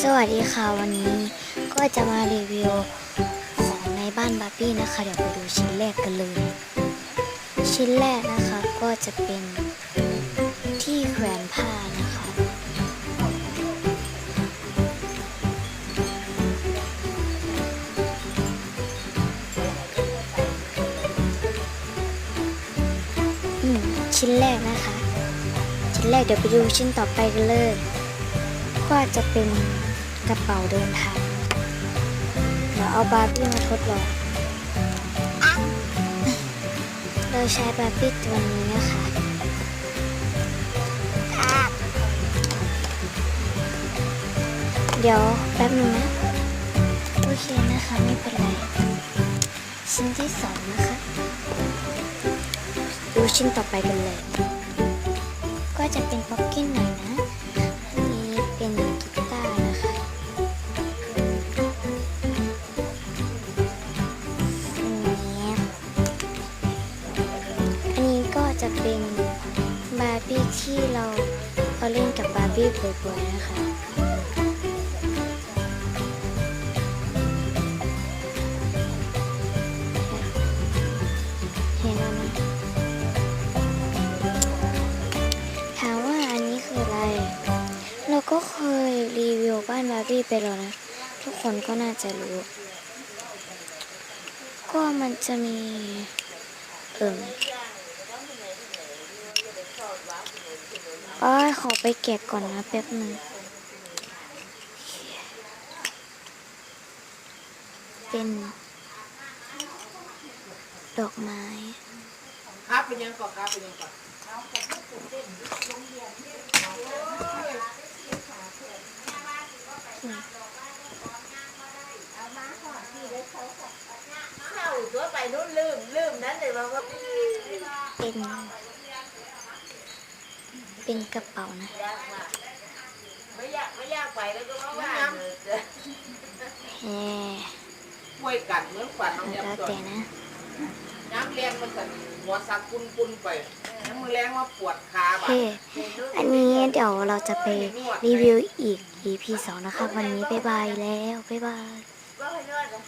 สวัสดีค่ะวันนี้ก็จะมารีวิวของในบ้านบาร์บี้นะคะ เดี๋ยวไปดูชิ้นแรกกันเลย ชิ้นแรกนะคะก็จะเป็นที่แขวนผ้านะคะ อืมชิ้นแรกนะคะ ชิ้นแรกเดี๋ยวไปดูชิ้นต่อไปกันเลย ก็จะเป็นกระเป๋าเดินทางเดี๋ยวเอาบาร์บี้มาทดลองเราใช้บาร์บี้ตัวนี้นะคะเดี๋ยวแป๊บนึงนะโอเคนะคะไม่เป็นไรชิ้นที่สองนะคะ ดูชิ้นต่อไปกันเลย ก็จะเป็นพ็อกเก็ตหน่อยนะ เป็นบาร์บี้ที่เราเราเล่นกับบาร์บี้บ่อยๆนะคะเห็นแล้วนะถามว่าอันนี้คืออะไร เราก็เคยรีวิวบ้านบาร์บี้ไปแล้วนะ ทุกคนก็น่าจะรู้ ก็มันจะมีเอิ่ม อ้ยขอไปแกะก่อนนะแป๊บหนึ่ง เป็น ดอกไม้ครับเป็นยังก่อนครับเป็นยังก่อนเปนู่นลืมลืมนั้น เลยว่าว่าเป็นเป็นกระเป๋านะยากมากไม่อยากไม่อยากไปแล้วก็ว่าว่าเลยแฮ่ป่วยกันเหมือนฝันน้องแล้วยำตัวแต่นะน้ำแรงมันสั่นหัวสักปุนปุนๆไปน้ำมือแรงว่าปวดขาบ่ะเฮ้อันนี้เดี๋ยวเราจะไปรีวิวอีก EP 2นะคะ วันนี้บ๊ายบายแล้วบ๊ายบาย